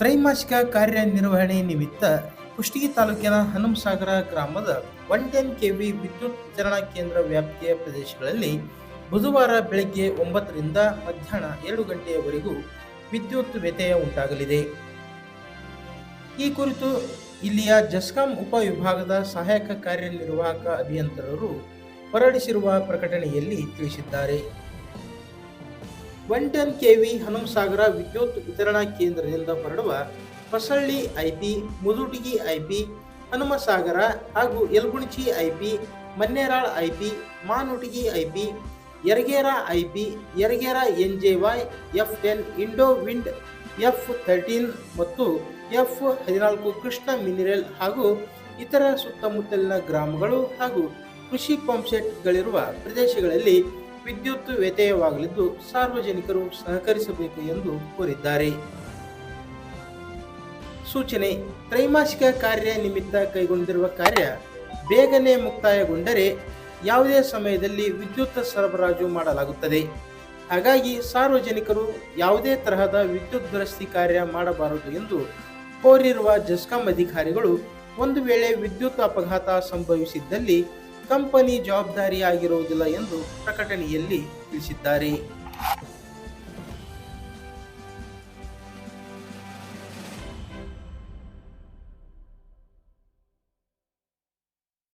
ತ್ರೈಮಾಸಿಕ ಕಾರ್ಯನಿರ್ವಹಣೆ ನಿಮಿತ್ತ ಕುಷ್ಟಗಿ ತಾಲೂಕಿನ ಹನುಮಸಾಗರ ಗ್ರಾಮದ ಒನ್ ಟೆನ್ ಕೆವಿ ವಿದ್ಯುತ್ ವಿತರಣಾ ಕೇಂದ್ರ ವ್ಯಾಪ್ತಿಯ ಪ್ರದೇಶಗಳಲ್ಲಿ ಬುಧವಾರ ಬೆಳಗ್ಗೆ ಒಂಬತ್ತರಿಂದ ಮಧ್ಯಾಹ್ನ ಎರಡು ಗಂಟೆಯವರೆಗೂ ವಿದ್ಯುತ್ ವ್ಯತ್ಯಯ ಉಂಟಾಗಲಿದೆ. ಈ ಕುರಿತು ಇಲ್ಲಿಯ ಜಸ್ಕಾಂ ಉಪವಿಭಾಗದ ಸಹಾಯಕ ಕಾರ್ಯನಿರ್ವಾಹಕ ಅಭಿಯಂತರರು ಹೊರಡಿಸಿರುವ ಪ್ರಕಟಣೆಯಲ್ಲಿ ತಿಳಿಸಿದ್ದಾರೆ. ಒನ್ ಟೆನ್ ಕೆವಿ ಹನುಮಸಾಗರ ವಿದ್ಯುತ್ ವಿತರಣಾ ಕೇಂದ್ರದಿಂದ ಹೊರಡುವ ಹೊಸಳ್ಳಿ ಐಪಿ ಮುದುಟಿಗಿ ಐಪಿ ಹನುಮಸಾಗರ ಹಾಗೂ Yalagunachi IP Manneral IP Manutigi IP Yaragera IP Yaragera N J Y F ten, Indo wind, F thirteen ಮತ್ತು ಎಫ್ ಹದಿನಾಲ್ಕು ಕೃಷ್ಣ ಮಿನಿರಲ್ ಹಾಗೂ ಇತರ ಸುತ್ತಮುತ್ತಲಿನ ಗ್ರಾಮಗಳು ಹಾಗೂ ಕೃಷಿ ಪಂಪ್ಸೆಟ್ಗಳಿರುವ ಪ್ರದೇಶಗಳಲ್ಲಿ ವಿದ್ಯುತ್ ವ್ಯತ್ಯಯವಾಗಲಿದ್ದು ಸಾರ್ವಜನಿಕರು ಸಹಕರಿಸಬೇಕು ಎಂದು ಕೋರಿದ್ದಾರೆ. ಸೂಚನೆ, ತ್ರೈಮಾಸಿಕ ಕಾರ್ಯ ನಿಮಿತ್ತ ಕೈಗೊಂಡಿರುವ ಕಾರ್ಯ ಬೇಗನೆ ಮುಕ್ತಾಯಗೊಂಡರೆ ಯಾವುದೇ ಸಮಯದಲ್ಲಿ ವಿದ್ಯುತ್ ಸರಬರಾಜು ಮಾಡಲಾಗುತ್ತದೆ. ಹಾಗಾಗಿ ಸಾರ್ವಜನಿಕರು ಯಾವುದೇ ತರಹದ ವಿದ್ಯುತ್ ದುರಸ್ತಿ ಕಾರ್ಯ ಮಾಡಬಾರದು ಎಂದು ಕೋರಿರುವ ಜಸ್ಕಾಂ ಅಧಿಕಾರಿಗಳು ಒಂದು ವೇಳೆ ವಿದ್ಯುತ್ ಅಪಘಾತ ಸಂಭವಿಸಿದ್ದಲ್ಲಿ ಕಂಪನಿ ಜವಾಬ್ದಾರಿಯಾಗಿರುವುದಿಲ್ಲ ಎಂದು ಪ್ರಕಟಣೆಯಲ್ಲಿ ತಿಳಿಸಿದ್ದಾರೆ.